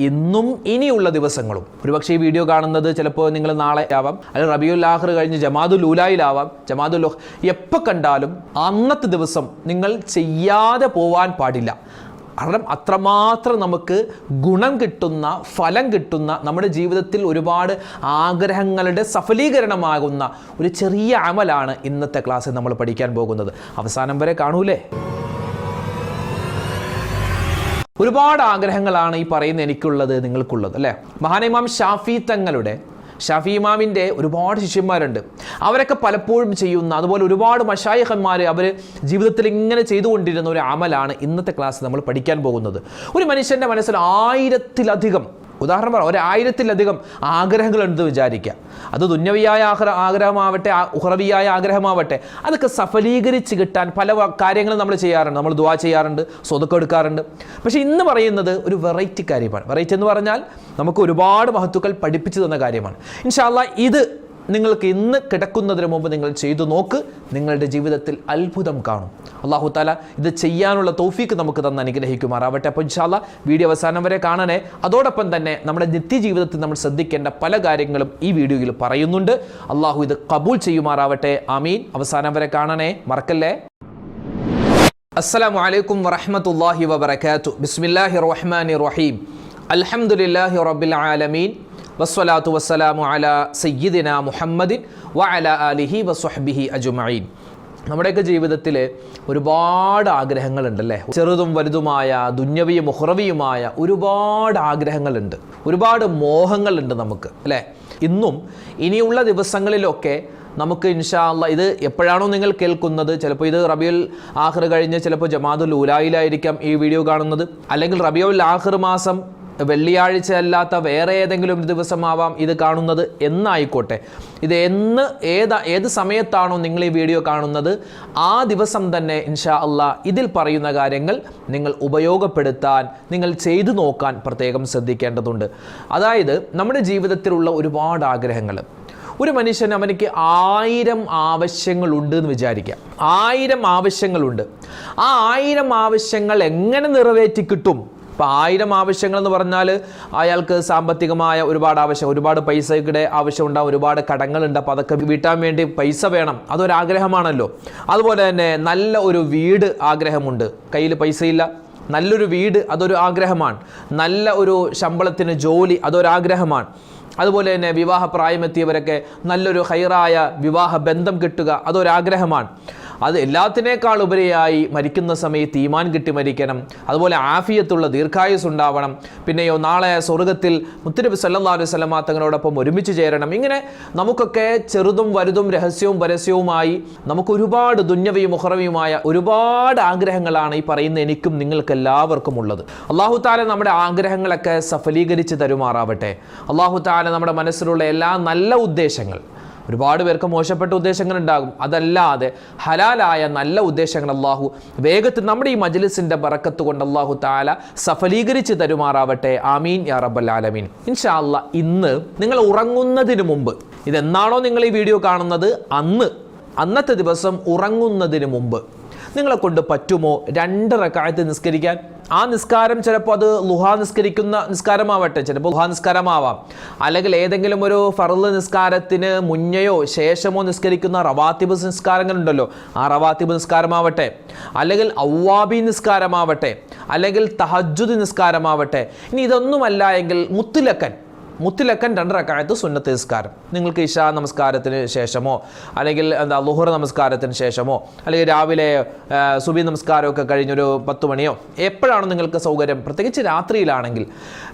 ഇന്നും ഇനിയുള്ള ദിവസങ്ങളും. ഒരുപക്ഷെ ഈ വീഡിയോ കാണുന്നത് ചിലപ്പോൾ നിങ്ങൾ നാളെ ആവാം. അല്ലെങ്കിൽ റബിയുൽ ആഖർ കഴിഞ്ഞ് ജമാദുൽ ഉലായിലാവാം ജമാദുൽ എപ്പോൾ കണ്ടാലും അന്നത്തെ ദിവസം നിങ്ങൾ ചെയ്യാതെ പോവാൻ പാടില്ല. കാരണം അത്രമാത്രം നമുക്ക് ഗുണം കിട്ടുന്ന ഫലം കിട്ടുന്ന നമ്മുടെ ജീവിതത്തിൽ ഒരുപാട് ആഗ്രഹങ്ങളുടെ സഫലീകരണമാകുന്ന ഒരു ചെറിയ അമലാണ് ഇന്നത്തെ ക്ലാസ്സിൽ നമ്മൾ പഠിക്കാൻ പോകുന്നത്. അവസാനം വരെ കാണൂലേ? ഒരുപാട് ആഗ്രഹങ്ങളാണ് ഈ പറയുന്ന എനിക്കുള്ളത് നിങ്ങൾക്കുള്ളത് അല്ലേ? മഹാനിമാം ഷാഫി തങ്ങളുടെ ഷാഫി ഇമാമിന്റെ ഒരുപാട് ശിഷ്യന്മാരുണ്ട്. അവരൊക്കെ പലപ്പോഴും ചെയ്യുന്ന അതുപോലെ ഒരുപാട് മഷായഹന്മാർ അവർ ജീവിതത്തിൽ ഇങ്ങനെ ചെയ്തുകൊണ്ടിരുന്ന ഒരു അമലാണ് ഇന്നത്തെ ക്ലാസ് നമ്മൾ പഠിക്കാൻ പോകുന്നത്. ഒരു മനുഷ്യന്റെ മനസ്സിൽ ആയിരത്തിലധികം ഉദാഹരണം പറ ഒരായിരത്തിലധികം ആഗ്രഹങ്ങളുണ്ടെന്ന് വിചാരിക്കുക അത് ദുന്യവിയായ ആഗ്ര ആഗ്രഹമാവട്ടെ ഉഹ്റവിയായ ആഗ്രഹമാവട്ടെ അതൊക്കെ സഫലീകരിച്ച് കിട്ടാൻ പല കാര്യങ്ങളും നമ്മൾ ചെയ്യാറുണ്ട്. നമ്മൾ ദുവാ ചെയ്യാറുണ്ട് സ്വതക്കം എടുക്കാറുണ്ട്. പക്ഷേ ഇന്ന് പറയുന്നത് ഒരു വെറൈറ്റി കാര്യമാണ്. വെറൈറ്റി എന്ന് പറഞ്ഞാൽ നമുക്ക് ഒരുപാട് മഹത്തുക്കൾ പഠിപ്പിച്ചു തന്ന കാര്യമാണ്. ഇൻഷാല്ല ഇത് നിങ്ങൾക്ക് ഇന്ന് കിടക്കുന്നതിന് മുമ്പ് നിങ്ങൾ ചെയ്തു നോക്ക് നിങ്ങളുടെ ജീവിതത്തിൽ അത്ഭുതം കാണും. അള്ളാഹു താല ഇത് ചെയ്യാനുള്ള തോഫീക്ക് നമുക്ക് തന്ന് അനുഗ്രഹിക്കുമാറാവട്ടെ. അപ്പോൾ ഇൻഷാല്ല വീഡിയോ അവസാനം വരെ കാണണേ. അതോടൊപ്പം തന്നെ നമ്മുടെ നിത്യജീവിതത്തിൽ നമ്മൾ ശ്രദ്ധിക്കേണ്ട പല കാര്യങ്ങളും ഈ വീഡിയോയിൽ പറയുന്നുണ്ട്. അള്ളാഹു ഇത് കബൂൾ ചെയ്യുമാറാവട്ടെ. ആമീൻ. അവസാനം വരെ കാണണേ. മറക്കല്ലേ? അസ്സലാമു അലൈക്കും വറഹ്മത്തുള്ളാഹി വബറകാതു ബിസ്മില്ലാഹി റഹ്മാൻ റഹീം. അലഹമുല്ലാഹി റബ്ബിൽ ആലമീൻ. വസ്സലാത്തു വസ്സലാമു അല സയ്യിദിന മുഹമ്മദിൻ വ അല അലിഹി വസ്വഹ്ബിഹി അജുമീൻ നമ്മുടെയൊക്കെ ജീവിതത്തിൽ ഒരുപാട് ആഗ്രഹങ്ങളുണ്ടല്ലേ? ചെറുതും വലുതുമായ ദുന്യവിയും മുഹറവിയുമായ ഒരുപാട് ആഗ്രഹങ്ങളുണ്ട്. ഒരുപാട് മോഹങ്ങളുണ്ട് നമുക്ക് അല്ലേ? ഇന്നും ഇനിയുള്ള ദിവസങ്ങളിലൊക്കെ നമുക്ക് ഇൻഷാ അള്ളാ ഇത് എപ്പോഴാണോ നിങ്ങൾ കേൾക്കുന്നത് ചിലപ്പോൾ ഇത് റബിയുൽ ആഹ്റ് കഴിഞ്ഞ് ചിലപ്പോൾ ജമാദുൽ ഉലായിലായിരിക്കാം ഈ വീഡിയോ കാണുന്നത്. അല്ലെങ്കിൽ റബിയുൽ ആഹ്റ് മാസം വെള്ളിയാഴ്ച അല്ലാത്ത വേറെ ഏതെങ്കിലും ഒരു ദിവസമാവാം ഇത് കാണുന്നത് എന്നായിക്കോട്ടെ. ഇത് എന്ന് ഏതാ ഏത് സമയത്താണോ നിങ്ങൾ ഈ വീഡിയോ കാണുന്നത് ആ ദിവസം തന്നെ ഇൻഷാ അള്ളാ ഇതിൽ പറയുന്ന കാര്യങ്ങൾ നിങ്ങൾ ഉപയോഗപ്പെടുത്താൻ നിങ്ങൾ ചെയ്തു നോക്കാൻ പ്രത്യേകം ശ്രദ്ധിക്കേണ്ടതുണ്ട്. അതായത് നമ്മുടെ ജീവിതത്തിലുള്ള ഒരുപാട് ആഗ്രഹങ്ങൾ. ഒരു മനുഷ്യൻ അവനിക്ക് ആയിരം ആവശ്യങ്ങളുണ്ട് എന്ന് വിചാരിക്കാം. ആയിരം ആവശ്യങ്ങളുണ്ട്. ആ ആയിരം ആവശ്യങ്ങൾ എങ്ങനെ നിറവേറ്റി കിട്ടും? ഇപ്പം ആയിരം ആവശ്യങ്ങൾ എന്ന് പറഞ്ഞാൽ അയാൾക്ക് സാമ്പത്തികമായ ഒരുപാട് ആവശ്യം ഒരുപാട് പൈസയുടെ ആവശ്യമുണ്ടാകും ഒരുപാട് കടങ്ങളുണ്ട്. അപ്പോൾ അതൊക്കെ വീട്ടാൻ വേണ്ടി പൈസ വേണം. അതൊരാഗ്രഹമാണല്ലോ. അതുപോലെ തന്നെ നല്ല ഒരു വീട് ആഗ്രഹമുണ്ട്. കയ്യിൽ പൈസയില്ല. നല്ലൊരു വീട് അതൊരു ആഗ്രഹമാണ്. നല്ല ഒരു ശമ്പളത്തിന് ജോലി അതൊരാഗ്രഹമാണ്. അതുപോലെ തന്നെ വിവാഹ പ്രായമെത്തിയവരൊക്കെ നല്ലൊരു ഹൈറായ വിവാഹ ബന്ധം കിട്ടുക അതൊരാഗ്രഹമാണ്. അത് എല്ലാത്തിനേക്കാൾ ഉപരിയായി മരിക്കുന്ന സമയത്ത് ഈമാൻ കിട്ടി മരിക്കണം. അതുപോലെ ആഫിയത്തുള്ള ദീർഘായുസ് ഉണ്ടാവണം. പിന്നെയോ നാളെ സ്വർഗത്തിൽ മുത്തരബ് സല്ലല്ലാഹു അലൈഹി വസല്ലമ തങ്ങളോടൊപ്പം ഒരുമിച്ച് ചേരണം. ഇങ്ങനെ നമുക്കൊക്കെ ചെറുതും വലുതും രഹസ്യവും പരസ്യവുമായി നമുക്ക് ഒരുപാട് ദുന്യവയും മുഹറവിയുമായ ഒരുപാട് ആഗ്രഹങ്ങളാണ് ഈ പറയുന്ന എനിക്കും നിങ്ങൾക്ക് എല്ലാവർക്കും ഉള്ളത്. അള്ളാഹു താല നമ്മുടെ ആഗ്രഹങ്ങളൊക്കെ സഫലീകരിച്ച് തരുമാറാവട്ടെ. അള്ളാഹു താല നമ്മുടെ മനസ്സിലുള്ള എല്ലാ നല്ല ഉദ്ദേശങ്ങൾ ഒരുപാട് പേർക്ക് മോശപ്പെട്ട ഉദ്ദേശങ്ങൾ ഉണ്ടാകും അതല്ലാതെ ഹലാലായ നല്ല ഉദ്ദേശങ്ങൾ അള്ളാഹു വേഗത്തിൽ നമ്മുടെ ഈ മജ്ലിസിന്റെ ബറക്കത്ത് കൊണ്ട് അള്ളാഹു താല സഫലീകരിച്ച് തരുമാറാവട്ടെ. ആമീൻ യാ റബ്ബൽ ആലമീൻ. ഇൻഷാ ഇന്ന് നിങ്ങൾ ഉറങ്ങുന്നതിന് മുമ്പ് ഇതെന്നാണോ നിങ്ങൾ ഈ വീഡിയോ കാണുന്നത്? അന്ന് അന്നത്തെ ദിവസം ഉറങ്ങുന്നതിന് മുമ്പ് നിങ്ങളെ കൊണ്ട് പറ്റുമോ രണ്ട് റക്കായത്ത് നിസ്കരിക്കാൻ? ആ നിസ്കാരം ചിലപ്പോൾ അത് ലുഹാ നിസ്കരിക്കുന്ന നിസ്കാരമാവട്ടെ ചിലപ്പോൾ ലുഹാ നിസ്കാരമാവാം. അല്ലെങ്കിൽ ഏതെങ്കിലും ഒരു ഫറൽ നിസ്കാരത്തിന് മുന്നയോ ശേഷമോ നിസ്കരിക്കുന്ന റവാത്തിബ് നിസ്കാരങ്ങളുണ്ടല്ലോ ആ റവാത്തിബ് നിസ്കാരമാവട്ടെ. അല്ലെങ്കിൽ ഔവാബി നിസ്കാരമാവട്ടെ അല്ലെങ്കിൽ തഹജുദ് നിസ്കാരമാവട്ടെ. ഇനി ഇതൊന്നുമല്ല എങ്കിൽ മുത്തുലക്കൻ മുത്തിലക്കൻ രണ്ടരക്കാലത്ത് സുന്നത്ത് നിസ്കാരം. നിങ്ങൾക്ക് ഇഷ നമസ്കാരത്തിന് ശേഷമോ അല്ലെങ്കിൽ എന്താ ലുഹുർ നമസ്കാരത്തിന് ശേഷമോ അല്ലെങ്കിൽ രാവിലെ സുബി നമസ്കാരമൊക്കെ കഴിഞ്ഞൊരു പത്ത് മണിയോ എപ്പോഴാണോ നിങ്ങൾക്ക് സൗകര്യം? പ്രത്യേകിച്ച് രാത്രിയിലാണെങ്കിൽ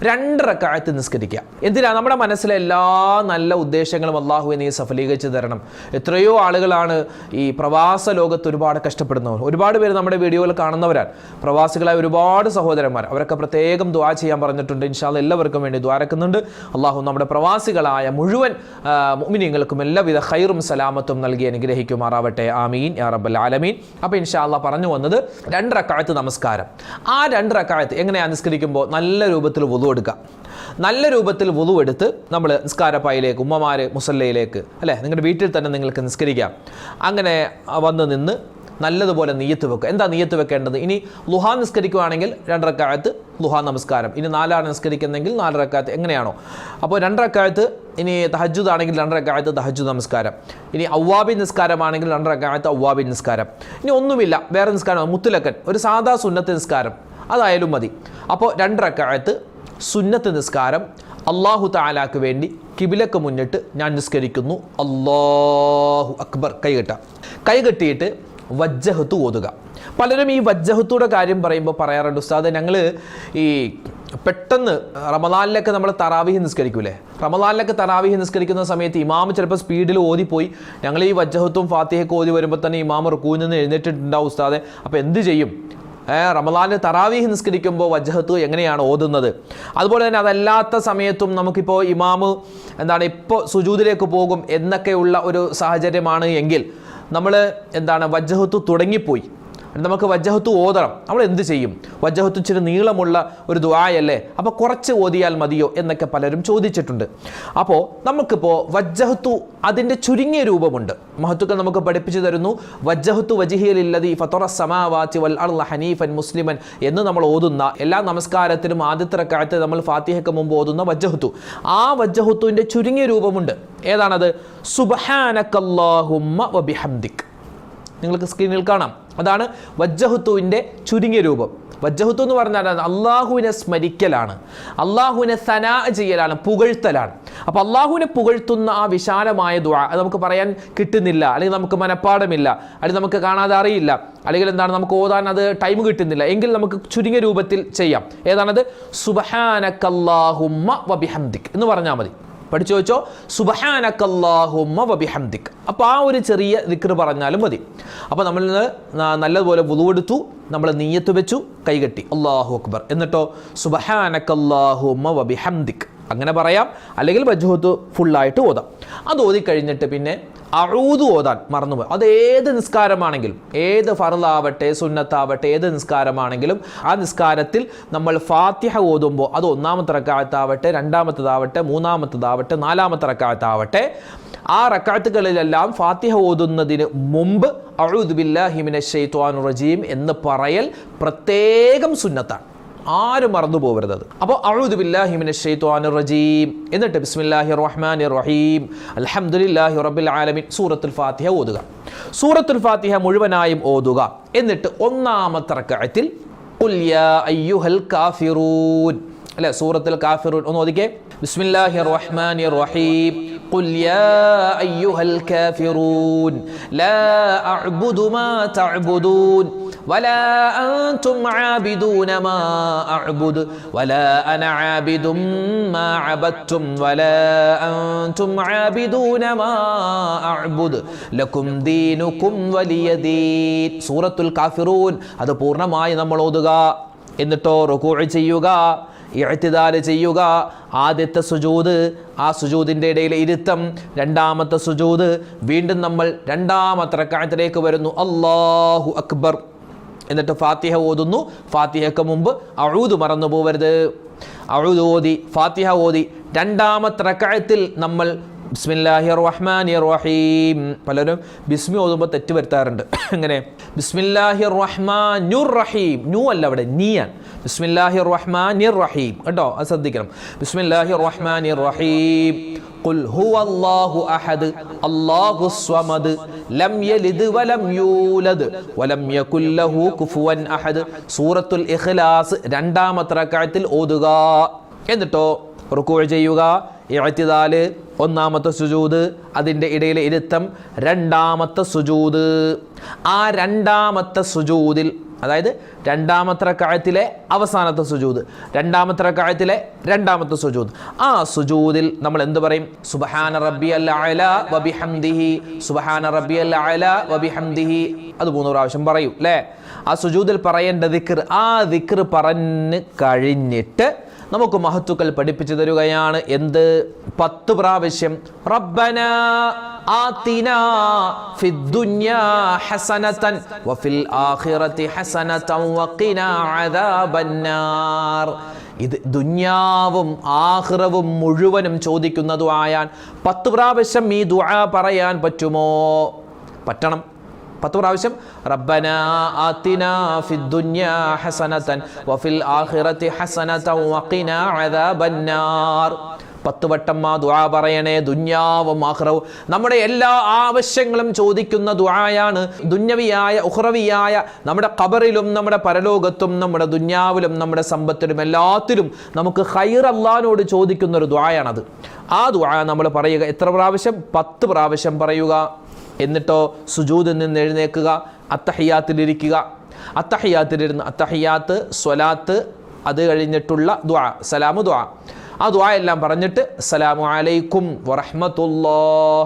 രണ്ടരക്കാലത്ത് നിസ്കരിക്കുക. എന്തിനാ? നമ്മുടെ മനസ്സിലെ എല്ലാ നല്ല ഉദ്ദേശങ്ങളും അള്ളാഹുവെ നീ സഫലീകരിച്ച് തരണം. എത്രയോ ആളുകളാണ് ഈ പ്രവാസ ലോകത്ത് ഒരുപാട് കഷ്ടപ്പെടുന്നവർ. ഒരുപാട് പേര് നമ്മുടെ വീഡിയോകൾ കാണുന്നവരാണ്. പ്രവാസികളായ ഒരുപാട് സഹോദരന്മാർ. അവരൊക്കെ പ്രത്യേകം ദ്വാ ചെയ്യാൻ പറഞ്ഞിട്ടുണ്ട്. ഇൻഷാല്ല എല്ലാവർക്കും വേണ്ടി ദ്വാരക്കുന്നുണ്ട് അള്ളാഹു നമ്മുടെ പ്രവാസികളായ മുഴുവൻ മുമിനിങ്ങൾക്കും എല്ലാവിധ ഖൈറും സലാമത്തും നൽകി അനുഗ്രഹിക്കുമാറാവട്ടെ. ആമീൻ. യാ റബ്ബൽ ആലമീൻ. അപ്പോൾ ഇൻഷാ പറഞ്ഞു വന്നത് രണ്ട് റക്കായത്ത് നമസ്കാരം. ആ രണ്ട് റക്കായത്ത് എങ്ങനെയാണ് നിസ്കരിക്കുമ്പോൾ നല്ല രൂപത്തിൽ വുതു എടുക്കുക? നല്ല രൂപത്തിൽ വുതു എടുത്ത് നമ്മൾ നിസ്കാരപ്പായിലേക്ക് ഉമ്മമാർ മുസല്ലയിലേക്ക് അല്ലേ? നിങ്ങളുടെ വീട്ടിൽ തന്നെ നിങ്ങൾക്ക് നിസ്കരിക്കാം. അങ്ങനെ വന്ന് നിന്ന് നല്ലതുപോലെ നീയത്ത് വെക്കുക. എന്താ നീയത്ത് വെക്കേണ്ടത്? ഇനി ലുഹാ നിസ്കരിക്കുകയാണെങ്കിൽ രണ്ടരക്കാലത്ത് ലുഹാ നമസ്കാരം. ഇനി നാലാണ് നിസ്കരിക്കുന്നെങ്കിൽ നാലരക്കാലത്ത് എങ്ങനെയാണോ? അപ്പോൾ രണ്ടരക്കാലത്ത് ഇനി തഹജുദ് ആണെങ്കിൽ രണ്ടരക്കാലത്ത് തഹജുദ് നമസ്കാരം. ഇനി ഔവാബി നിസ്കാരമാണെങ്കിൽ രണ്ടരക്കാലത്ത് ഔവാബി നിസ്കാരം. ഇനി ഒന്നുമില്ല വേറെ നിസ്കാരം മുത്തുലക്കൻ. ഒരു സാധാ സുന്നത്ത് നിസ്കാരം. അതായാലും മതി. അപ്പോൾ രണ്ടരക്കാലത്ത് സുന്നത്ത് നിസ്കാരം അള്ളാഹു താലാക്ക് വേണ്ടി കിബിലക്ക് മുന്നിട്ട് ഞാൻ നിസ്കരിക്കുന്നു. അള്ളാഹു അക്ബർ. കൈകെട്ട കൈകെട്ടിയിട്ട് വജ്ജഹത്ത് ഓതുക. പലരും ഈ വജ്ജഹത്തൂടെ കാര്യം പറയുമ്പോൾ പറയാറുണ്ട് ഉസ്താദ് ഞങ്ങൾ ഈ പെട്ടെന്ന് റമദാനിലൊക്കെ നമ്മൾ തറാവിഹ് നിസ്കരിക്കൂലേ? റമദാനിലൊക്കെ തറാവിഹ് നിസ്കരിക്കുന്ന സമയത്ത് ഇമാമ് ചിലപ്പോൾ സ്പീഡിൽ ഓതിപ്പോയി. ഞങ്ങൾ ഈ വജ്ജഹത്തും ഫാത്തിഹയൊക്കെ ഓതി വരുമ്പോൾ തന്നെ ഇമാമ് റുക്കൂവിൽ നിന്ന് എഴുന്നേറ്റിട്ടുണ്ടാവും ഉസ്താദെ. അപ്പോൾ എന്ത് ചെയ്യും? റമദാനിൽ തറാവീഹ് നിസ്കരിക്കുമ്പോൾ വജ്ജഹത്ത് എങ്ങനെയാണ് ഓതുന്നത്? അതുപോലെ തന്നെ അതല്ലാത്ത സമയത്തും നമുക്കിപ്പോൾ ഇമാമ് എന്താണ് ഇപ്പോൾ സുജൂദിലേക്ക് പോകും എന്നൊക്കെയുള്ള ഒരു സാഹചര്യമാണ് എങ്കിൽ നമ്മൾ എന്താണ് വജ്ജഹത്ത് തുടങ്ങിപ്പോയി. നമുക്ക് വജ്ജഹത്ത് ഓതണം. നമ്മൾ എന്ത് ചെയ്യും? വജ്ജഹത്ത് ഇച്ചിരി നീളമുള്ള ഒരു ദുആയല്ലേ? അപ്പോൾ കുറച്ച് ഓതിയാൽ മതിയോ എന്നൊക്കെ പലരും ചോദിച്ചിട്ടുണ്ട്. അപ്പോൾ നമുക്കിപ്പോൾ വജ്ജഹത്തു അതിന്റെ ചുരുങ്ങിയ രൂപമുണ്ട്. മഹത്തുക്കൾ നമുക്ക് പഠിപ്പിച്ചു തരുന്നു. വജ്ജഹത്തു വജിഹിയലില്ലതി ഫത്തുറ സമാവാത്തി വൽ അർള ഹനീഫൻ മുസ്ലിമൻ എന്ന് നമ്മൾ ഓതുന്ന എല്ലാ നമസ്കാരത്തിനും ആദ്യത്തെ റക്കാലത്ത് നമ്മൾ ഫാത്തിഹയ്ക്ക് മുമ്പ് ഓതുന്ന വജ്ജഹത്തു. ആ വജ്ജഹത്തുവിന്റെ ചുരുങ്ങിയ രൂപമുണ്ട്. ഏതാണത്? സുബഹാനക്കല്ലാഹുമ്മ വബിഹംദിക് നിങ്ങൾക്ക് സ്ക്രീനിൽ കാണാം. അതാണ് വജ്ജഹുത്തുവിന്റെ ചുരുങ്ങിയ രൂപം. വജ്ജഹുത്തു എന്ന് പറഞ്ഞാൽ അള്ളാഹുവിനെ സ്മരിക്കലാണ്. അള്ളാഹുവിനെ സനാ ചെയ്യലാണ് പുകഴ്ത്തലാണ്. അപ്പോൾ അള്ളാഹുവിനെ പുകഴ്ത്തുന്ന ആ വിശാലമായ ദുആ അത് നമുക്ക് പറയാൻ കിട്ടുന്നില്ല അല്ലെങ്കിൽ നമുക്ക് മനഃപ്പാടമില്ല അല്ലെങ്കിൽ നമുക്ക് കാണാതെ അറിയില്ല അല്ലെങ്കിൽ എന്താണ് നമുക്ക് ഓതാൻ അത് ടൈം കിട്ടുന്നില്ല. എങ്കിൽ നമുക്ക് ചുരുങ്ങിയ രൂപത്തിൽ ചെയ്യാം. ഏതാണത്? സുബഹാനക്കല്ലാഹുമ്മ വബിഹംദിക് എന്ന് പറഞ്ഞാൽ മതി. പഠിച്ചു വെച്ചോ? സുബഹാനക്കല്ലാഹുമ്മ വബിഹംദിക്. അപ്പോൾ ആ ഒരു ചെറിയ ദിക്ർ പറഞ്ഞാലും മതി. അപ്പോൾ നമ്മൾ നല്ലതുപോലെ വുളുവെടുത്തു നമ്മൾ നീയത്ത് വെച്ചു കൈകെട്ടി അള്ളാഹു അക്ബർ. എന്നിട്ടോ? സുബഹാനക്കല്ലാഹുമ്മ വബിഹംദിക്. അങ്ങനെ പറയാം. അല്ലെങ്കിൽ ബജുഹത്ത് ഫുള്ളായിട്ട് ഓതാം. അത് ഓതിക്കഴിഞ്ഞിട്ട് പിന്നെ അഴൂത് ഓതാൻ മറന്നുപോയി. അത് ഏത് നിസ്കാരമാണെങ്കിലും ഏത് ഫറലാവട്ടെ സുന്നത്താവട്ടെ ഏത് നിസ്കാരമാണെങ്കിലും ആ നിസ്കാരത്തിൽ നമ്മൾ ഫാത്തിഹ ഓതുമ്പോൾ അത് ഒന്നാമത്തെ റക്കായത്താവട്ടെ രണ്ടാമത്തതാവട്ടെ മൂന്നാമത്തതാവട്ടെ നാലാമത്തെ റക്കായത്താവട്ടെ ആ റക്കാത്തുകളിലെല്ലാം ഫാത്തിഹ ഓതുന്നതിന് മുമ്പ് അഴുദുബില്ലാഹിമിനെ ഷെയ്ത്വാൻ റജീം എന്ന് പറയൽ പ്രത്യേകം സുന്നത്താണ്. ആരും മറന്നു പോകരുത് അപ്പോൾ അഴുദു ബില്ലാഹിമിന് ഷെയ്ത്വാനിർ റജീം. എന്നിട്ട് ബിസ്മില്ലാഹി റഹ്മാൻ റഹീം. അൽഹംദുലില്ലാഹി റബ്ബിൽ ആലമീൻ. സൂറത്തുൽ ഫാത്തിഹ ഓതുക. സൂറത്തുൽ ഫാത്തിഹ മുഴുവനായും ഓതുക. എന്നിട്ട് ഒന്നാമത്തെ കാഫിറൂൻ അല്ലെ? സൂറത്തുൽ കാഫിറൂൻ. ഒന്ന് ഓദിക്കേ ബിസ്മില്ലാഹി റഹ്മാൻ റഹീം. قل يا أيها الكافرون لا أعبد ما تعبدون ولا أنتم عابدون ما أعبد ولا أنا عابد ما عبدتم ولا أنتم عابدون ما أعبد لكم دينكم ولي دين سورة الكافرون അത് പൂർണ്ണമായി നമ്മൾ ഓതുക എന്നിട്ടോ റുക്കൂ ചെയ്യുക ഇഴത്തിദാൽ ചെയ്യുക. ആദ്യത്തെ സുജൂത് ആ സുജൂതിന്റെ ഇടയിലെ ഇരുത്തം. രണ്ടാമത്തെ സുജൂത് വീണ്ടും നമ്മൾ രണ്ടാമത്തെ റക്കായത്തിലേക്ക് വരുന്നു. അള്ളാഹു അക്ബർ. എന്നിട്ട് ഫാത്തിഹ ഓതുന്നു. ഫാത്തിഹയ്ക്ക് മുമ്പ് അഴൂത് മറന്നു പോവരുത്. അഴൂത് ഓതി ഫാത്തിഹ ഓതി. രണ്ടാമത്തെ റക്കായത്തിൽ നമ്മൾ ബിസ്മില്ലാഹി റഹ്മാനി റഹീം പലരും ബിസ്മി ഓതുമ്പോൾ തെറ്റ് വരുത്താറുണ്ട് എങ്ങനെ ബിസ്മില്ലാഹി റഹ്മാനുർ റഹീം ന്യൂ അല്ല അവിടെ നീയാണ് ബിസ്മില്ലാഹി റഹ്മാനി റഹീം കേട്ടോ അത് ശ്രദ്ധിക്കണം ബിസ്മില്ലാഹി റഹ്മാനി റഹീം قل هو الله أحد الله الصمد لم يلد ولم يولد ولم يكن له كفوا أحد സൂറത്തുൽ ഇഖ്ലാസ് രണ്ടാമത്തെ റക്അത്തിൽ ഓതുക എന്നിട്ടോ റുക്കൂ ചെയ്യുക ഇഅ്തിദാല് ഒന്നാമത്തെ സുജൂത് അതിന്റെ ഇടയിലെ ഇരുത്തം രണ്ടാമത്തെ സുജൂത്. ആ രണ്ടാമത്തെ സുജൂതിൽ അതായത് രണ്ടാമത്തെ റക്കായത്തിലെ അവസാനത്തെ സുജൂദ് രണ്ടാമത്തെ റക്കായത്തിലെ രണ്ടാമത്തെ സുജൂദ് ആ സുജൂദിൽ നമ്മൾ എന്ത് പറയും? സുബഹാന റബ്ബി വബിഹംദിഹി സുബഹാന റബ്ബി വബിഹംദിഹി അത് മൂന്ന് പ്രാവശ്യം പറയൂ അല്ലേ ആ സുജൂദിൽ പറയേണ്ട ദിക്ർ ആ ദിക്ർ പറഞ്ഞ് കഴിഞ്ഞിട്ട് നമുക്ക് മഹത്തുക്കൾ പഠിപ്പിച്ചു തരുകയാണ്. എന്ത്? പത്ത് പ്രാവശ്യം. റബ്ബന ആതിന ഫിദ്ദുന്യാ ഹസനതൻ വഫിൽ ആഖിറതി ഹസനതൻ വഖിന അദാബന്നാർ. ഇത് ദുന്യാവും ആഹ്റവും മുഴുവനും ചോദിക്കുന്ന ആയാൽ പത്ത് പ്രാവശ്യം ഈ ദുആ പറയാൻ പറ്റുമോ? പറ്റണം. പത്ത് പ്രാവശ്യം റബ്ബന ആതിന ഫിദ്ദുന്യാ ഹസനതൻ വഫിൽ ആഖിറതി ഹസനതൻ വഖിന അദാബന്നാർ. പത്ത് വട്ടം ആ ദുആ പറയണേ ദുന്യാവും ആഹ്റവും നമ്മുടെ എല്ലാ ആവശ്യങ്ങളും ചോദിക്കുന്ന ദുആയാണ് ദുന്യവിയായ ഉഹ്റവിയായ നമ്മുടെ കബറിലും നമ്മുടെ പരലോകത്തും നമ്മുടെ ദുന്യാവിലും നമ്മുടെ സമ്പത്തിലും എല്ലാത്തിലും നമുക്ക് ഹൈർ അള്ളഹാനോട് ചോദിക്കുന്ന ഒരു ദുആയാണത്. ആ ദുആ നമ്മൾ പറയുക എത്ര പ്രാവശ്യം? പത്ത് പ്രാവശ്യം പറയുക. എന്നിട്ടോ സുജൂദിൽ നിന്ന് എഴുന്നേക്കുക അത്തഹയ്യാത്തിലിരിക്കുക അത്തഹയ്യാത്തിലിരുന്ന് അത്തഹയ്യാത്ത് സ്വലാത്ത് അത് കഴിഞ്ഞിട്ടുള്ള ദ്വാ സലാമു ദ്വാ ആ ദ്വാ എല്ലാം പറഞ്ഞിട്ട് അസ്സലാമു അലൈക്കും വറഹ്മത്തുള്ളാ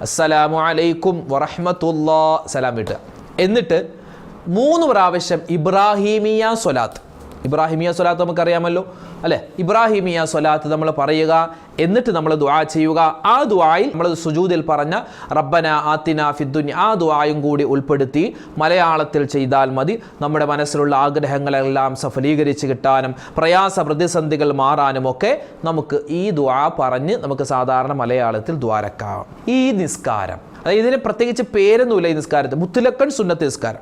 അസ്സലാമു അലൈക്കും വറഹ്മത്തുള്ളാ സലാം വിട്ടുക എന്നിട്ട് മൂന്ന് പ്രാവശ്യം ഇബ്രാഹിമിയ സ്വലാത്ത്. ഇബ്രാഹിമിയ സ്വലാത്ത് നമുക്കറിയാമല്ലോ അല്ലേ? ഇബ്രാഹിമിയ സ്വലാത്ത് നമ്മൾ പറയുക എന്നിട്ട് നമ്മൾ ദുആ ചെയ്യുക. ആ ദുആയിൽ നമ്മൾ സുജൂദിൽ പറഞ്ഞ റബ്ബന ആത്തിന ഫിദ്ദുന്യ ആ ദുആയും കൂടി ഉൾപ്പെടുത്തി മലയാളത്തിൽ ചെയ്താൽ മതി. നമ്മുടെ മനസ്സിലുള്ള ആഗ്രഹങ്ങളെല്ലാം സഫലീകരിച്ച് കിട്ടാനും പ്രയാസ പ്രതിസന്ധികൾ മാറാനും ഒക്കെ നമുക്ക് ഈ ദുആ പറഞ്ഞ് നമുക്ക് സാധാരണ മലയാളത്തിൽ ദ്വാരക്കാം ഈ നിസ്കാരം അതായത് ഇതിന് പ്രത്യേകിച്ച് പേരൊന്നുമില്ല ഈ നിസ്കാരത്തിൽ. മുത്തുലക്കൺ സുന്നത്ത് നിസ്കാരം.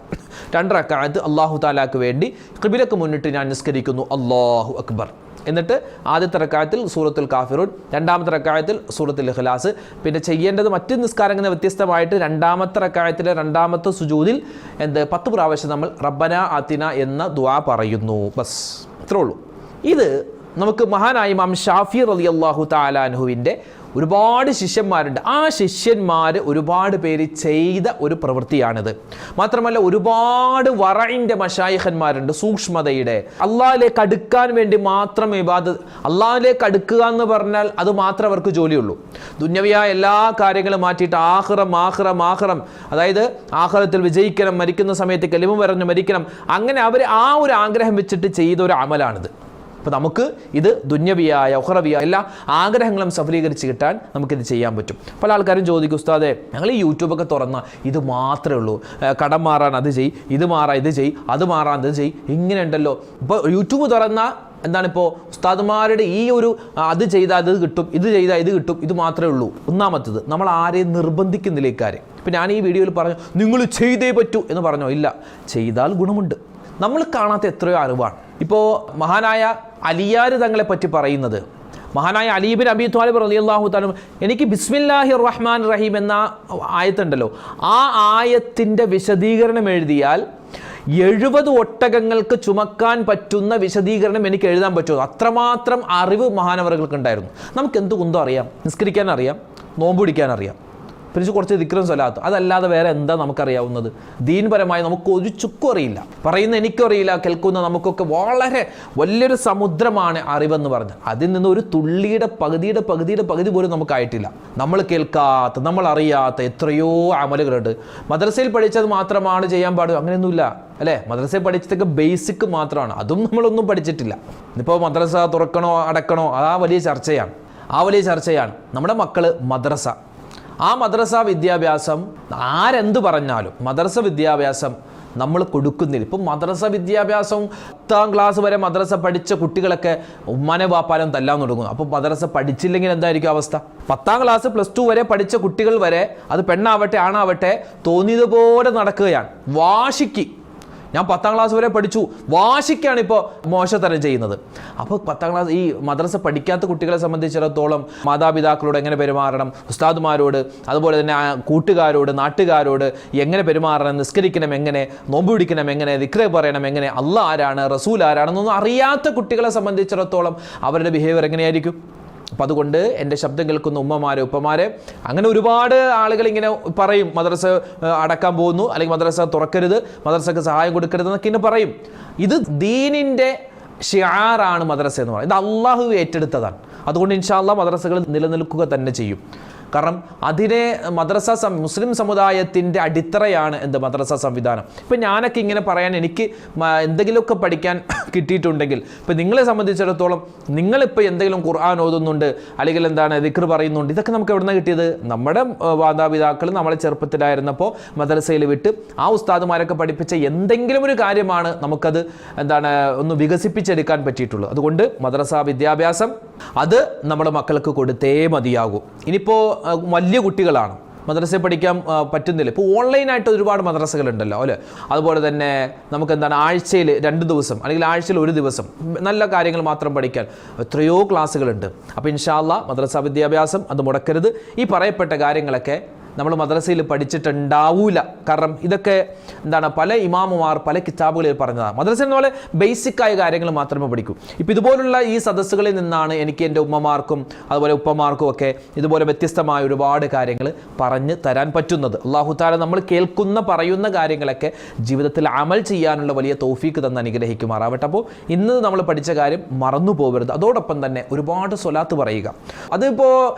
രണ്ടറക്കാലത്ത് അള്ളാഹു താലാക്ക് വേണ്ടി കിബിലക്ക് മുന്നിട്ട് ഞാൻ നിസ്കരിക്കുന്നു. അള്ളാഹു അക്ബർ. എന്നിട്ട് ആദ്യത്തെ റക്കായത്തിൽ സൂറത്തുൽ കാഫിറൂൻ രണ്ടാമത്തെ റക്കായത്തിൽ സൂറത്തുൽ ഇഖ്ലാസ്. പിന്നെ ചെയ്യേണ്ടത് മറ്റ് നിസ്കാരങ്ങളിൽ വ്യത്യസ്തമായിട്ട് രണ്ടാമത്തെ റക്കായത്തിലെ രണ്ടാമത്തെ സുജൂദിൽ എന്ത് പത്ത് പ്രാവശ്യം നമ്മൾ റബ്ബന ആത്തിന എന്ന ദുആ പറയുന്നു. ബസ്. ഇത്രേ ഉള്ളൂ. ഇത് നമുക്ക് മഹാനായ ഇമാം ഷാഫി റലി അള്ളാഹു താലാൻഹുവിന്റെ ഒരുപാട് ശിഷ്യന്മാരുണ്ട്. ആ ശിഷ്യന്മാർ ഒരുപാട് പേര് ചെയ്ത ഒരു പ്രവൃത്തിയാണിത്. മാത്രമല്ല ഒരുപാട് വറയിന്റെ മഷായിഹന്മാരുണ്ട് സൂക്ഷ്മതയുടെ. അള്ളാഹിലേക്ക് അടുക്കാൻ വേണ്ടി മാത്രം ഇബാദ് അള്ളാഹിലേക്ക് അടുക്കുക എന്ന് പറഞ്ഞാൽ അത് മാത്രം അവർക്ക് ജോലിയുള്ളൂ. ദുന്യവിയായ എല്ലാ കാര്യങ്ങളും മാറ്റിയിട്ട് ആഹ്റം ആഹ്റം ആഹ്റം. അതായത് ആഹ്റത്തിൽ വിജയിക്കണം മരിക്കുന്ന സമയത്ത് കെലിമ പറഞ്ഞു മരിക്കണം. അങ്ങനെ അവർ ആ ഒരു ആഗ്രഹം വെച്ചിട്ട് ചെയ്ത ഒരു അമലാണിത്. അപ്പോൾ നമുക്ക് ഇത് ദുന്യവിയായ ഉഹറവിയ എല്ലാ ആഗ്രഹങ്ങളും സഫലീകരിച്ച് കിട്ടാൻ നമുക്കിത് ചെയ്യാൻ പറ്റും. പല ആൾക്കാരും ചോദിക്കും ഉസ്താദെ ഞങ്ങൾ ഈ യൂട്യൂബൊക്കെ തുറന്ന ഇത് മാത്രമേ ഉള്ളൂ. കടം മാറാൻ അത് ചെയ് ഇത് മാറാൻ ഇത് ചെയ് അത് മാറാൻ അത് ചെയ് ഇങ്ങനെ ഉണ്ടല്ലോ. ഇപ്പോൾ യൂട്യൂബ് തുറന്ന എന്താണിപ്പോൾ ഉസ്താദുമാരുടെ ഈ ഒരു അത് ചെയ്താൽ അത് കിട്ടും ഇത് ചെയ്താൽ ഇത് കിട്ടും ഇത് മാത്രമേ ഉള്ളൂ. ഒന്നാമത്തത് നമ്മൾ ആരെയും നിർബന്ധിക്കുന്നില്ല ഇക്കാര്യം ഇപ്പം ഞാൻ ഈ വീഡിയോയിൽ പറഞ്ഞു നിങ്ങൾ ചെയ്തേ പറ്റൂ എന്ന് പറഞ്ഞോ ഇല്ല. ചെയ്താൽ ഗുണമുണ്ട്. നമ്മൾ കാണാത്ത എത്രയോ അറിവാണ്. ഇപ്പോൾ മഹാനായ അലിയാർ തങ്ങളെ പറ്റി പറയുന്നത്. മഹാനായ അലീബിൻ അബി ത്വാലിബ് അള്ളാഹു തആല എനിക്ക് ബിസ്മില്ലാഹി റഹ്മാൻ റഹീം എന്ന ആയത്തുണ്ടല്ലോ. ആ ആയത്തിന്റെ വിശദീകരണം എഴുതിയാൽ എഴുപത് ഒട്ടകങ്ങൾക്ക് ചുമക്കാൻ പറ്റുന്ന വിശദീകരണം എനിക്ക് എഴുതാൻ പറ്റുമോ? അത്രമാത്രം അറിവ് മഹാനവറുകൾക്ക് ഉണ്ടായിരുന്നു നമുക്ക് എന്ത് കുന്തം അറിയാം? നിസ്കരിക്കാൻ അറിയാം? നോമ്പ് പിടിക്കാൻ അറിയാം? പിരിച്ച് കുറച്ച് ദിക്രം സ്വലാത്ത്. അതല്ലാതെ വേറെ എന്താ നമുക്കറിയാവുന്നത്? ദീൻപരമായി നമുക്ക് ഒരു ചുക്കും അറിയില്ല. പറയുന്ന എനിക്കും അറിയില്ല കേൾക്കുന്ന നമുക്കൊക്കെ വളരെ വലിയൊരു സമുദ്രമാണ് അറിവെന്ന് പറഞ്ഞ്. അതിൽ നിന്ന് ഒരു തുള്ളിയുടെ പകുതിയുടെ പകുതിയുടെ പകുതി പോലും നമുക്കായിട്ടില്ല. നമ്മൾ കേൾക്കാത്ത നമ്മൾ അറിയാത്ത എത്രയോ അമലുകളുണ്ട്. മദ്രസയിൽ പഠിച്ചത് മാത്രമാണ് ചെയ്യാൻ പാടും. അങ്ങനെയൊന്നുമില്ല. അല്ലേ? മദ്രസയിൽ പഠിച്ചതൊക്കെ ബേസിക് മാത്രമാണ്. അതും നമ്മളൊന്നും പഠിച്ചിട്ടില്ല. ഇപ്പോൾ മദ്രസ തുറക്കണോ അടക്കണോ? ആ വലിയ ചർച്ചയാണ്. ആ വലിയ ചർച്ചയാണ്. നമ്മുടെ മക്കൾ മദ്രസ. ആ മദ്രസ വിദ്യാഭ്യാസം ആരെന്ത് പറഞ്ഞാലും മദ്രസ വിദ്യാഭ്യാസം നമ്മൾ കൊടുക്കുന്നില്ല. ഇപ്പം മദ്രസ വിദ്യാഭ്യാസം പത്താം ക്ലാസ് വരെ മദ്രസ പഠിച്ച കുട്ടികളൊക്കെ ഉമ്മനെ വാപ്പാലും തല്ലാൻ തുടങ്ങും അപ്പോൾ മദ്രസ പഠിച്ചില്ലെങ്കിൽ എന്തായിരിക്കും അവസ്ഥ? പത്താം ക്ലാസ് പ്ലസ് ടു വരെ പഠിച്ച കുട്ടികൾ വരെ അത് പെണ്ണാവട്ടെ ആണാവട്ടെ തോന്നിയതുപോലെ നടക്കുകയാണ്. വാശിക്ക് ഞാൻ പത്താം ക്ലാസ് വരെ പഠിച്ചു. വാശിക്കാണ് ഇപ്പോൾ മോശത്തരം ചെയ്യുന്നത്. അപ്പോൾ പത്താം ക്ലാസ് ഈ മദ്രസ പഠിക്കാത്ത കുട്ടികളെ സംബന്ധിച്ചിടത്തോളം മാതാപിതാക്കളോട് എങ്ങനെ പെരുമാറണം? ഉസ്താദുമാരോട് അതുപോലെ തന്നെ കൂട്ടുകാരോട് നാട്ടുകാരോട് എങ്ങനെ പെരുമാറണം? നിസ്കരിക്കണം എങ്ങനെ? നോമ്പ് പിടിക്കണം എങ്ങനെ? ദിക്ര പറയണം എങ്ങനെ? അല്ല ആരാണ്? റസൂൽ ആരാണെന്നൊന്നും അറിയാത്ത കുട്ടികളെ സംബന്ധിച്ചിടത്തോളം അവരുടെ ബിഹേവിയർ എങ്ങനെയായിരിക്കും? അപ്പം അതുകൊണ്ട് എന്റെ ശബ്ദം കേൾക്കുന്ന ഉമ്മമാരെ ഉപ്പമാരെ അങ്ങനെ ഒരുപാട് ആളുകൾ ഇങ്ങനെ പറയും മദ്രസ അടക്കാൻ പോകുന്നു അല്ലെങ്കിൽ മദ്രസ തുറക്കരുത് മദ്രസക്ക് സഹായം കൊടുക്കരുത് എന്നൊക്കെ ഇങ്ങനെ പറയും. ഇത് ദീനിന്റെ ഷിയാറാണ് മദ്രസ എന്ന് പറയുന്നത്. ഇത് അള്ളാഹു ഏറ്റെടുത്തതാണ്. അതുകൊണ്ട് ഇൻഷാല്ല മദ്രസകൾ നിലനിൽക്കുക തന്നെ ചെയ്യും. കാരണം അതിനെ മദ്രസ മുസ്ലിം സമുദായത്തിന്റെ അടിത്തറയാണ് എന്ത് മദ്രസ സംവിധാനം. ഇപ്പം ഞാനൊക്കെ ഇങ്ങനെ പറയാൻ എനിക്ക് എന്തെങ്കിലുമൊക്കെ പഠിക്കാൻ കിട്ടിയിട്ടുണ്ടെങ്കിൽ ഇപ്പം നിങ്ങളെ സംബന്ധിച്ചിടത്തോളം നിങ്ങളിപ്പോൾ എന്തെങ്കിലും ഖുർആൻ ഓതുന്നുണ്ട് അല്ലെങ്കിൽ എന്താണ് ദിക്ർ പറയുന്നുണ്ട് ഇതൊക്കെ നമുക്ക് എവിടെ നിന്ന് കിട്ടിയത്? നമ്മുടെ മാതാപിതാക്കൾ നമ്മളെ ചെറുപ്പത്തിലായിരുന്നപ്പോൾ മദ്രസയിൽ വിട്ട് ആ ഉസ്താദുമാരൊക്കെ പഠിപ്പിച്ച എന്തെങ്കിലും ഒരു കാര്യമാണ് നമുക്കത് എന്താണ് ഒന്ന് വികസിപ്പിച്ചെടുക്കാൻ പറ്റിയിട്ടുള്ളൂ അതുകൊണ്ട് മദ്രസ വിദ്യാഭ്യാസം അത് നമ്മുടെ മക്കൾക്ക് കൊടുത്തേ മതിയാകൂ. ഇനിയിപ്പോൾ വലിയ കുട്ടികളാണ്. മദ്രസയിൽ പഠിക്കാൻ പറ്റുന്നില്ല. ഇപ്പോൾ ഓൺലൈനായിട്ട് ഒരുപാട് മദ്രസകളുണ്ടല്ലോ അല്ലേ? അതുപോലെ തന്നെ നമുക്ക് എന്താണ് ആഴ്ചയിൽ രണ്ട് ദിവസം അല്ലെങ്കിൽ ആഴ്ചയിൽ ഒരു ദിവസം നല്ല കാര്യങ്ങൾ മാത്രം പഠിക്കാൻ എത്രയോ ക്ലാസ്സുകളുണ്ട്. അപ്പോൾ ഇൻഷാല്ല മദ്രസ വിദ്യാഭ്യാസം അത് മുടക്കരുത്. ഈ പറയപ്പെട്ട കാര്യങ്ങളൊക്കെ നമ്മൾ മദ്രസയിൽ പഠിച്ചിട്ടുണ്ടാവൂല. കാരണം ഇതൊക്കെ എന്താണ് പല ഇമാമുമാർ പല കിതാബുകളിൽ പറഞ്ഞതാണ്. മദ്രസ എന്ന് പോലെ ബേസിക്കായ കാര്യങ്ങൾ മാത്രമേ പഠിക്കൂ. ഇപ്പോൾ ഇതുപോലുള്ള ഈ സദസ്സുകളിൽ നിന്നാണ് എനിക്ക് എന്റെ ഉമ്മമാർക്കും അതുപോലെ ഉപ്പമാർക്കും ഒക്കെ ഇതുപോലെ വ്യത്യസ്തമായ ഒരുപാട് കാര്യങ്ങൾ പറഞ്ഞ് തരാൻ പറ്റുന്നത്. അള്ളാഹു താല നമ്മൾ കേൾക്കുന്ന പറയുന്ന കാര്യങ്ങളൊക്കെ ജീവിതത്തിൽ അമൽ ചെയ്യാനുള്ള വലിയ തോഫീക്ക് തന്ന് അനുഗ്രഹിക്കുമാറാവട്ടെ. അപ്പോൾ ഇന്ന് നമ്മൾ പഠിച്ച കാര്യം മറന്നു പോകരുത്. അതോടൊപ്പം തന്നെ ഒരുപാട് സ്വലാത്ത് പറയുക. അതിപ്പോൾ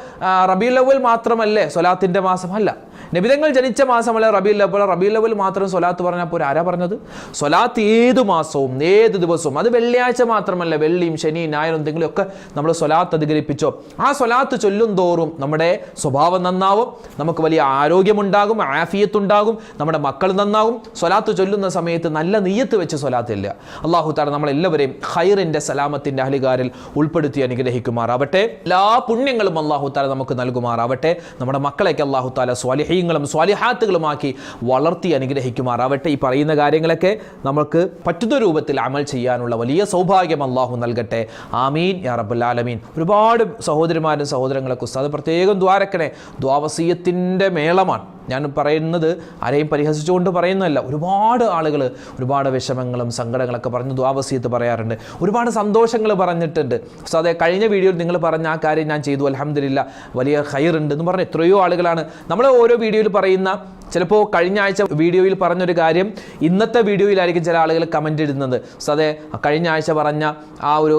റബി അവൽ മാത്രമല്ലേ സ്വലാത്തിന്റെ മാസം? അല്ല. നബിതങ്ങൾ ജനിച്ച മാസമല്ല റബീൽ അവൽ റബീൽ അവൽ മാത്രം സ്വലാത്ത് പറഞ്ഞപ്പോൾ ആരാ പറഞ്ഞത്? സ്വലാത്ത് ഏത് മാസവും ഏത് ദിവസവും അത് വെള്ളിയാഴ്ച മാത്രമല്ല വെള്ളിയും ശനി ഞായറും എന്തെങ്കിലും ഒക്കെ നമ്മൾ സ്വലാത്ത് അധികരിപ്പിച്ചോ? ആ സ്വലാത്ത് ചൊല്ലും തോറും നമ്മുടെ സ്വഭാവം നന്നാവും നമുക്ക് വലിയ ആരോഗ്യമുണ്ടാകും ആഫിയത്തുണ്ടാകും നമ്മുടെ മക്കൾ നന്നാവും സ്വലാത്ത് ചൊല്ലുന്ന സമയത്ത് നല്ല നെയ്യത്ത് വെച്ച് സ്വലാത്തില്ല അള്ളാഹു താല നമ്മളെല്ലാവരെയും ഖൈറിന്റെ സലാമത്തിന്റെ അഹലികാരിൽ ഉൾപ്പെടുത്തി അനുഗ്രഹിക്കുമാറാവട്ടെ. എല്ലാ പുണ്യങ്ങളും അള്ളാഹു താല നമുക്ക് നൽകുമാറാവട്ടെ. നമ്മുടെ മക്കളെയൊക്കെ അള്ളാഹു താല സ്വാലിഹീങ്ങളും സ്വാലിഹാത്തുകളുമാക്കി വളർത്തി അനുഗ്രഹിക്കുമാറാവട്ടെ. ഈ പറയുന്ന കാര്യങ്ങളൊക്കെ നമുക്ക് പറ്റുന്ന രൂപത്തിൽ അമൽ ചെയ്യാനുള്ള വലിയ സൗഭാഗ്യം അള്ളാഹു നൽകട്ടെ. ആമീൻ. യാ റബ്ബുൽ ആലമീൻ. ഒരുപാട് സഹോദരിമാരും സഹോദരങ്ങളൊക്കെ ഉസ്താദ് പ്രത്യേകം ദ്വാരക്കണേ. ദ്വാവസീയത്തിന്റെ മേളമാണ്. ഞാൻ പറയുന്നത് ആരെയും പരിഹസിച്ചുകൊണ്ട് പറയുന്നതല്ല. ഒരുപാട് ആളുകൾ ഒരുപാട് വിഷമങ്ങളും സങ്കടങ്ങളൊക്കെ പറഞ്ഞ് ദ്വാവസീത്ത് പറയാറുണ്ട്. ഒരുപാട് സന്തോഷങ്ങൾ പറഞ്ഞിട്ടുണ്ട്. സോ അതെ കഴിഞ്ഞ വീഡിയോയിൽ നിങ്ങൾ പറഞ്ഞ ആ കാര്യം ഞാൻ ചെയ്തു. അലഹമില്ല വലിയ ഹയറുണ്ട് എന്ന് പറഞ്ഞ എത്രയോ ആളുകളാണ്. നമ്മൾ ഓരോ വീഡിയോയിൽ പറയുന്ന ചിലപ്പോൾ കഴിഞ്ഞ ആഴ്ച വീഡിയോയിൽ പറഞ്ഞൊരു കാര്യം ഇന്നത്തെ വീഡിയോയിലായിരിക്കും ചില ആളുകൾ കമന്റ് ഇടുന്നത്. സോ അതെ കഴിഞ്ഞ ആഴ്ച പറഞ്ഞ ആ ഒരു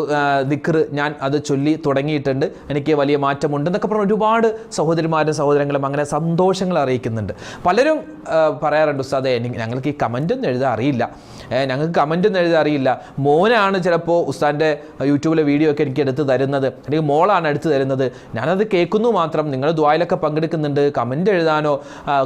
ദിക്കർ ഞാൻ അത് ചൊല്ലി തുടങ്ങിയിട്ടുണ്ട്. എനിക്ക് വലിയ മാറ്റമുണ്ട് എന്നൊക്കെ പറഞ്ഞ ഒരുപാട് സഹോദരിമാരും സഹോദരങ്ങളും അങ്ങനെ സന്തോഷങ്ങൾ അറിയിക്കുന്നുണ്ട്. പലരും പറയാറുണ്ട് ഉസ്താദെ ഞങ്ങൾക്ക് ഈ കമന്റ് ഒന്നും എഴുതാൻ അറിയില്ല. ഞങ്ങൾക്ക് കമന്റ് ഒന്നും എഴുതാൻ അറിയില്ല. മോനാണ് ചിലപ്പോൾ ഉസ്താന്റെ യൂട്യൂബിലെ വീഡിയോ ഒക്കെ എനിക്ക് എടുത്ത് തരുന്നത്. അല്ലെങ്കിൽ മോളാണ് എടുത്ത് തരുന്നത്. ഞാനത് കേൾക്കുന്നു മാത്രം. നിങ്ങൾ ദ്വായിലൊക്കെ പങ്കെടുക്കുന്നുണ്ട്. കമന്റ് എഴുതാനോ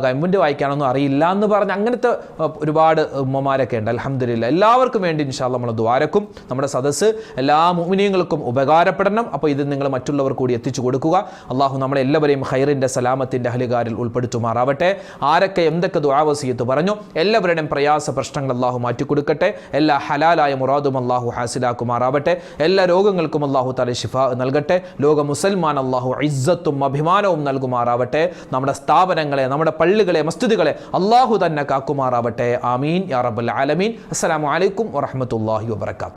കമന്റ് വായിക്കാനോ ഒന്നും അറിയില്ല എന്ന് പറഞ്ഞ് അങ്ങനത്തെ ഒരുപാട് ഉമ്മമാരൊക്കെ ഉണ്ട്. അലഹമില്ല എല്ലാവർക്കും വേണ്ടി ഇൻഷാല്ല നമ്മൾ ദ്വാരക്കും നമ്മുടെ സദസ്സ് എല്ലാ മോമിനിയങ്ങൾക്കും ഉപകാരപ്പെടണം. അപ്പോൾ ഇത് നിങ്ങൾ മറ്റുള്ളവർ കൂടി എത്തിച്ചു കൊടുക്കുക. അള്ളാഹു നമ്മളെ എല്ലാവരെയും ഹൈറിന്റെ സലാമത്തിന്റെ അഹലുകാരിൽ ഉൾപ്പെടുത്തുമാറാവട്ടെ. ആരൊക്കെ എന്തൊക്കെ ദ്വാവസീയത്ത് പറഞ്ഞു എല്ലാവരുടെയും പ്രയാസ പ്രശ്നങ്ങൾ അള്ളാഹു മാറ്റിക്കൊടുക്കട്ടെ. എല്ലാ ഹലാലായ മുറാദും അള്ളാഹു ഹാസിലാക്കുമാറാവട്ടെ. എല്ലാ രോഗങ്ങൾക്കും അള്ളാഹു തല ഷിഫ നൽകട്ടെ. ലോക മുസൽമാൻ അള്ളാഹു ഇസ്സത്തും അഭിമാനവും നൽകുമാറാവട്ടെ. നമ്മുടെ സ്ഥാപനങ്ങളെ നമ്മുടെ പള്ളികളെ മസ്ജിദുകളെ അള്ളാഹു തന്നെ കാക്കുമാറാവട്ടെ. ആമീൻ. യാ റബ്ബൽ ആലമീൻ. അസ്സലാമു അലൈക്കും വറഹ്മത്തുള്ളാഹി വബറകാതുഹു.